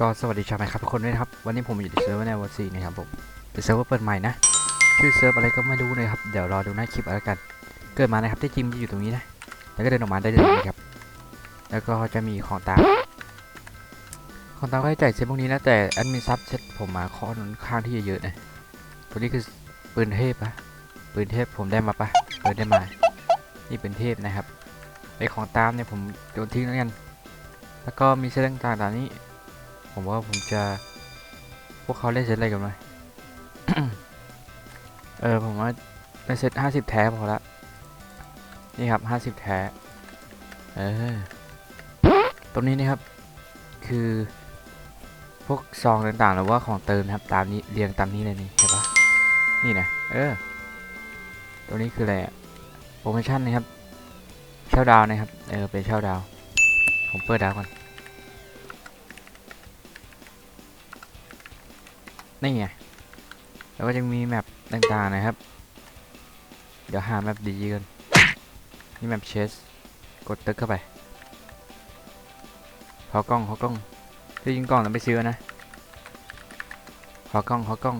ก็สวัสดีชาวไมค์ครับทุกคนด้วยนะครับ วันนี้ผมอยู่ในเซิร์ฟเวอร์แนวซีนะครับผมเป็นเซิร์ฟเวอร์เปิดใหม่นะ ชื่อเซิร์ฟอะไรก็ไม่รู้เลยครับ เดี๋ยวรอดูหน้าคลิปเอาละกัน เกิดมานะครับที่จิมันจะอยู่ตรงนี้นะ แล้วก็เดินออกมาได้เลยครับ แล้วก็จะมีของตามของตามก็ให้จ่ายเซตพวกนี้นะ แต่แอดมินซับเซตผมมาค่อนข้างที่เยอะๆนะ ตัวนี้คือปืนเทพปะปืนเทพผมได้มาปะเปิดได้มา นี่เป็นเทพนะครับไอของตามเนี่ยผมโยนทิ้งแล้วกัน แล้วก็มีเซตต่างๆตามนี้ ผมว่าผมจะ พวกเขาเล่นเซตอะไรกันไหมเออ ผมว่าได้เซตห้าสิบแท้พอละนี่ครับห้าสิบแท้ เออ ตรงนี้นะครับ คือพวกซองต่างๆหรือว่าของเติมนะครับ ตามนี้เรียงตามนี้เลยนี่เห็นปะนี่นะเออ ตัวนี้คืออะไรอะโปรโมชั่นนะครับ เช่าดาวนะครับ เออ เป็นเช่าดาว ผมเปิดดาวก่อน นี่ไง แล้วก็จะมีแมปต่างๆนะครับ เดี๋ยวหาแมปดีๆกัน นี่แมปเชส กดตึกเข้าไปขอกล้องขอกล้องที่ยิงกล้องต้องไปซื้อนะขอกล้องขอกล้อง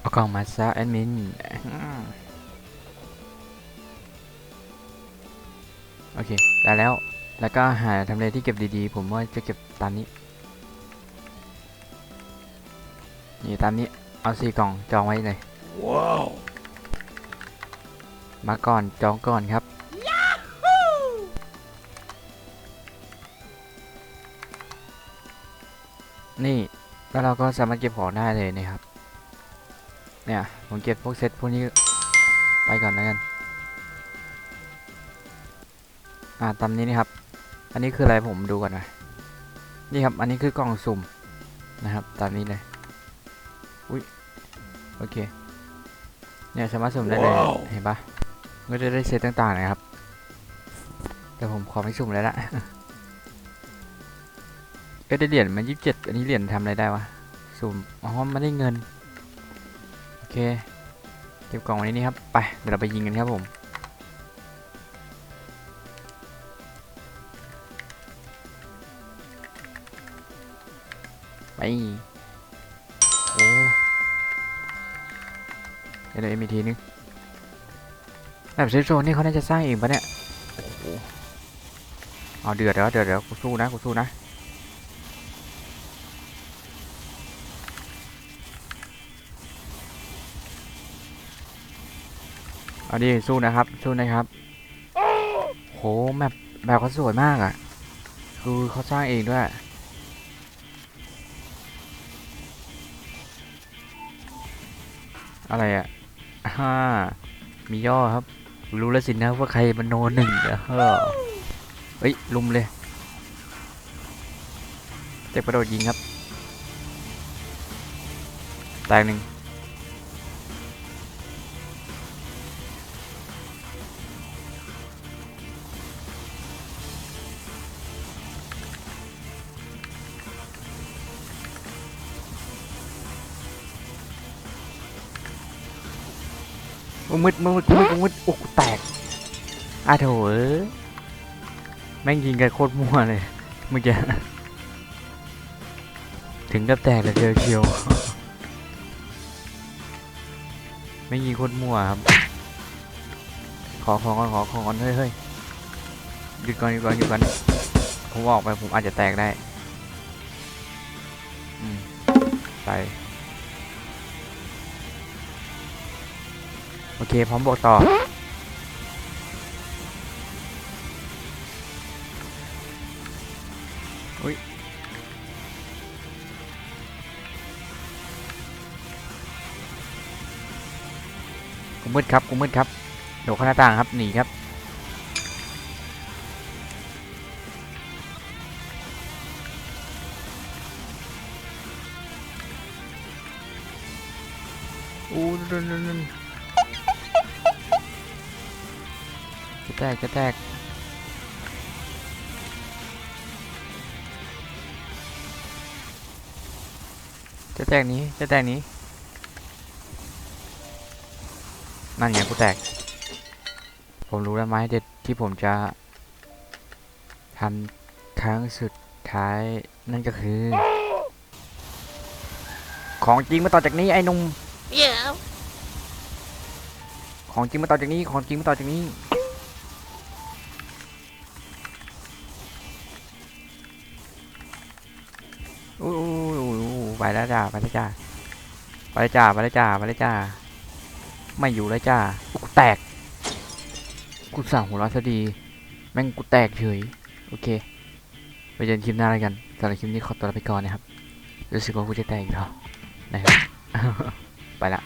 เอากล้องมาซะแอดมินโอเค ได้แล้ว แล้วก็หาทำเลที่เก็บดีๆ ผมว่าจะเก็บตามนี้ นี่ตามนี้เอาสี่กล่องจองไว้เลยว้าวมาก่อนจองก่อนครับนี่แล้วเราก็สามารถเก็บของได้เลยนะครับ เนี่ยผมเก็บพวกเซตพวกนี้ไปก่อนแล้วกัน อ่าตามนี้นี่ครับ อันนี้คืออะไรผมดูก่อนนะ นี่ครับ อันนี้คือกล่องสุ่มนะครับ ตามนี้เลย อุ้ยโอเคเนี่ยสามารถสุ่มได้เลยว้าวเห็นปะก็จะได้เซตต่างๆนะครับ แต่ผมขอไม่สุ่มเลยละก็ได้เหรียญมายี่สิบเจ็ดอันนี้เหรียญทำอะไรได้วะสุ่มอ๋อมันได้เงินโอเคเก็บกล่องไว้นี่ครับไปเดี๋ยวเราไปยิงกันครับผมไป เดี๋ยวเอ็มอีกทีนึงแบบเซฟโซนนี่เขาน่าจะสร้างเองปะเนี่ยอ้โหเอาเดือดแล้วเดือดแล้วกูสู้นะกูสู้นะเอาดิสู้นะครับสู้นะครับโหแมปแบบเขาสวยมากอะ คือเขาสร้างเองด้วยอะไรอะ ห้ามีย่อครับ รู้แล้วสินะว่าใครมันโนหนึ่งเด้อเฮ้ยลุมเลยเจ็บกระโดดยิงครับ แตกหนึ่ง มืดมืดมืดมืดโอ้กูแตกอาโถเอ้ยแม่งยิงกันโคตรมั่วเลยเมื่อกี้ถึงกับแตกเลยเชียวเชียวไม่งยิงโคตรมั่วครับ ขอขอก่อนขอขอก่อนเฮ้ยเฮ้ยหยุดก่อนหยุดก่อนหยุดก่อนผมออกไปผมอาจจะแตกได้ อืมไป โอเค พร้อมบอกต่อ อุ้ย กูมืดครับ กูมืดครับ โดดเข้าหน้าต่างครับ หนีครับ อู้นน จะแตกจะแตกจะแตกหนี้จะแตกหนี้นั่นไงกูแตก ผมรู้แล้วไม้เด็ดที่ผมจะทำครั้งสุดท้ายนั่นก็คือ ของจริงมาต่อจากนี้ไอ้หนุ่ม Yeah. ของจริงมาต่อจากนี้ ของจริงมาต่อจากนี้ ไปแล้วจ้าไปแล้วจ้าไปแล้วจ้าไปแล้วจ้าไปแล้วจ้าไม่อยู่แล้วจ้ากูแตกกูสั่งหัวเร้อนซะดี แม่งกูแตกเฉยโอเคไปเจอกันคลิปหน้าแล้วกันสำหรับคลิปนี้ขอตัวลาไปก่อนนะครับรู้สึกว่ากูจะแตกอีกแล้วนะครับไปละ